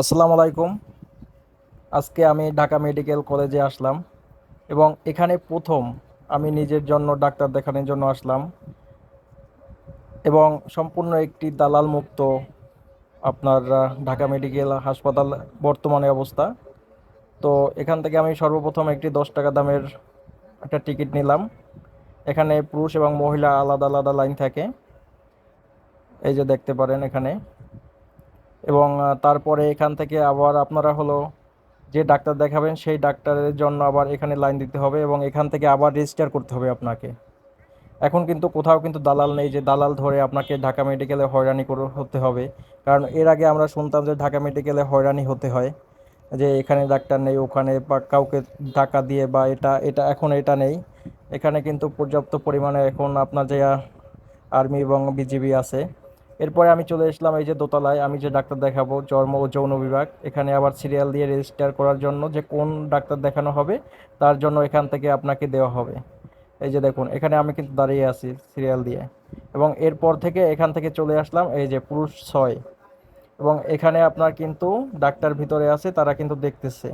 আসসালামু আলাইকুম। আজকে আমি ঢাকা মেডিকেল কলেজে আসলাম এবং এখানে প্রথম আমি নিজের জন্য ডাক্তার দেখানোর জন্য আসলাম এবং সম্পূর্ণ একটি দালাল মুক্ত আপনার ঢাকা মেডিকেল হাসপাতাল বর্তমানে অবস্থা। তো এখান থেকে আমি সর্বপ্রথম একটি দশ টাকা দামের একটা টিকিট নিলাম। এখানে পুরুষ এবং মহিলা আলাদা আলাদা লাইন থাকে। এই যে দেখতে পারেন এখানে। এবং তারপরে এখান থেকে আবার আপনারা হলো যে ডাক্তার দেখাবেন, সেই ডাক্তারের জন্য আবার এখানে লাইন দিতে হবে এবং এখান থেকে আবার রেজিস্টার করতে হবে আপনাকে। এখন কিন্তু কোথাও কিন্তু দালাল নেই যে দালাল ধরে আপনাকে ঢাকা মেডিকেলে হয়রানি হতে হবে। কারণ এর আগে আমরা শুনতাম যে ঢাকা মেডিকেলে হয়রানি হতে হয়, যে এখানে ডাক্তার নেই, ওখানে বা কাউকে টাকা দিয়ে বা এটা এটা এখন এটা নেই। এখানে কিন্তু পর্যাপ্ত পরিমাণে এখন আপনার যে আর্মি এবং বিজিবি আছে এরপরে আমি চলে এসলাম এই যে দোতলায়। আমি যে ডাক্তার দেখাবো, চর্ম ও যৌন বিভাগ। এখানে আবার সিরিয়াল দিয়ে রেজিস্টার করার জন্য যে কোন ডাক্তার দেখানো হবে, তার জন্য এখান থেকে আপনাকে দেওয়া হবে। এই যে দেখুন, এখানে আমি কিন্তু দাঁড়িয়ে আছি সিরিয়াল দিয়ে। এবং এরপর থেকে এখান থেকে চলে আসলাম এই যে পুরুষ ছয়। এবং এখানে আপনার কিন্তু ডাক্তার ভিতরে আছে, তারা কিন্তু দেখতেছে।